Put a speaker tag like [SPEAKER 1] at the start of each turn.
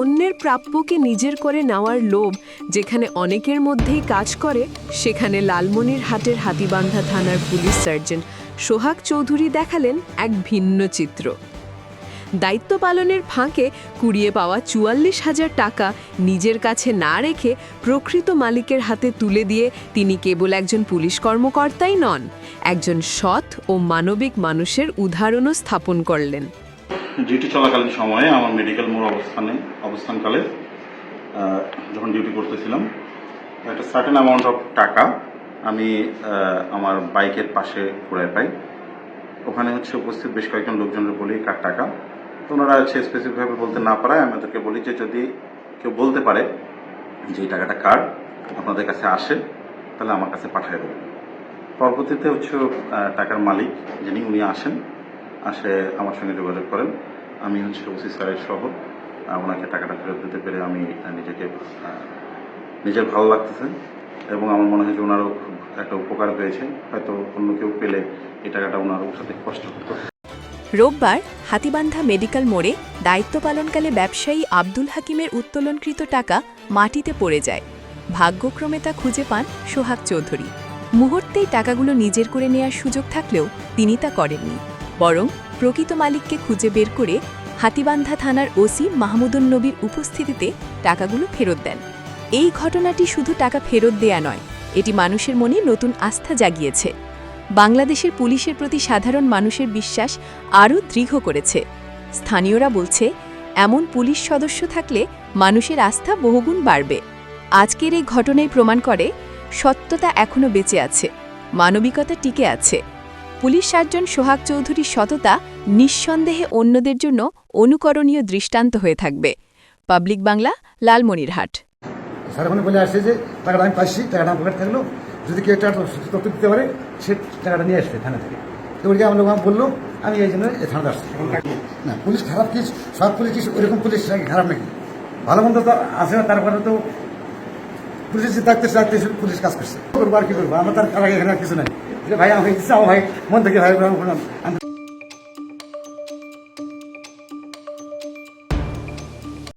[SPEAKER 1] অন্যের প্রাপ্যকে নিজের করে নেওয়ার লোভ যেখানে অনেকের মধ্যেই কাজ করে, সেখানে লালমনির হাটের হাতিবান্ধা থানার পুলিশ সার্জন সোহাগ চৌধুরী দেখালেন এক ভিন্ন চিত্র। দায়িত্ব পালনের ফাঁকে কুড়িয়ে পাওয়া চুয়াল্লিশ হাজার টাকা নিজের কাছে না রেখে প্রকৃত মালিকের হাতে তুলে দিয়ে তিনি কেবল একজন পুলিশ কর্মকর্তাই নন, একজন সৎ ও মানবিক মানুষের উদাহরণও স্থাপন করলেন।
[SPEAKER 2] ডিউটি চলাকালীন সময়ে আমার মেডিকেল মোড় অবস্থানে, অবস্থানকালে যখন ডিউটি করতেছিলাম, একটা সার্টেন অ্যামাউন্ট অফ টাকা আমি আমার বাইকের পাশে কুড়ায় পাই। ওখানে হচ্ছে উপস্থিত বেশ কয়েকজন লোকজনের বলি কার টাকা। তো ওনারা হচ্ছে স্পেসিফিকভাবে বলতে না পারায় আমি ওদেরকে বলি যে, যদি কেউ বলতে পারে যে টাকাটা কার, আপনাদের কাছে আসে, তাহলে আমার কাছে পাঠিয়ে দেবেন। পরবর্তীতে হচ্ছে টাকার মালিক যিনি, উনি আসেন আসে আমার সঙ্গে যোগাযোগ করেন। আমি হচ্ছে ওসি স্যারের সহ ওনাকে টাকাটা ফেরত দিতে পেরে আমি নিজেকে নিজের ভালো লাগতেছে এবং আমার মনে হয় যে ওনারও একটা উপকার পেয়েছে। হয়তো অন্য কেউ পেলে এই টাকাটা ওনারও সাথে কষ্ট হতো।
[SPEAKER 3] রোববার হাতিবান্ধা মেডিকেল মোড়ে দায়িত্ব পালনকালে ব্যবসায়ী আব্দুল হাকিমের উত্তোলনকৃত টাকা মাটিতে পড়ে যায়। ভাগ্যক্রমে তা খুঁজে পান সোহাগ চৌধুরী। মুহূর্তেই টাকাগুলো নিজের করে নেয়ার সুযোগ থাকলেও তিনি তা করেননি। বরং প্রকৃত মালিককে খুঁজে বের করে হাতিবান্ধা থানার ওসি মাহমুদুন নবীর উপস্থিতিতে টাকাগুলো ফেরত দেন। এই ঘটনাটি শুধু টাকা ফেরত দেয়া নয়, এটি মানুষের মনে নতুন আস্থা জাগিয়েছে। বাংলাদেশের পুলিশের প্রতি সাধারণ মানুষের বিশ্বাস আরও দৃঢ় করেছে। স্থানীয়রা বলছে, এমন পুলিশ সদস্য থাকলে মানুষের আস্থা বহুগুণ বাড়বে। আজকের এই ঘটনায় প্রমাণ করে, সত্যতা এখনও বেঁচে আছে, মানবিকতা টিকে আছে। পুলিশ সার্জন সোহাগ চৌধুরীর সততা নিঃসন্দেহে অন্যদের জন্য অনুকরণীয় দৃষ্টান্ত হয়ে থাকবে। পাবলিক বাংলা, লালমনিরহাট।
[SPEAKER 4] স্যার ওখানে বলে আসছে যে, টাকাটা আমি পাচ্ছি টাকাটা আমার থাকল। যদি কেউ টাকা তথ্য দিতে পারে, সে টাকাটা নিয়ে থানা থেকে। আমার লোক বলল, আমি এই জন্য থানাতে আসছি। না, পুলিশ খারাপ কি? সব পুলিশ কি ওইরকম পুলিশ খারাপ নাকি? ভালো মন্দ তো আসে না, তারপরে তো পুলিশ থাকতে থাকতে পুলিশ কাজ করছে করব আর কি করব আমার তার এখানে কিছু নাই ভাই আমাকে ইচ্ছা ভাই মন থেকে ভাই আমি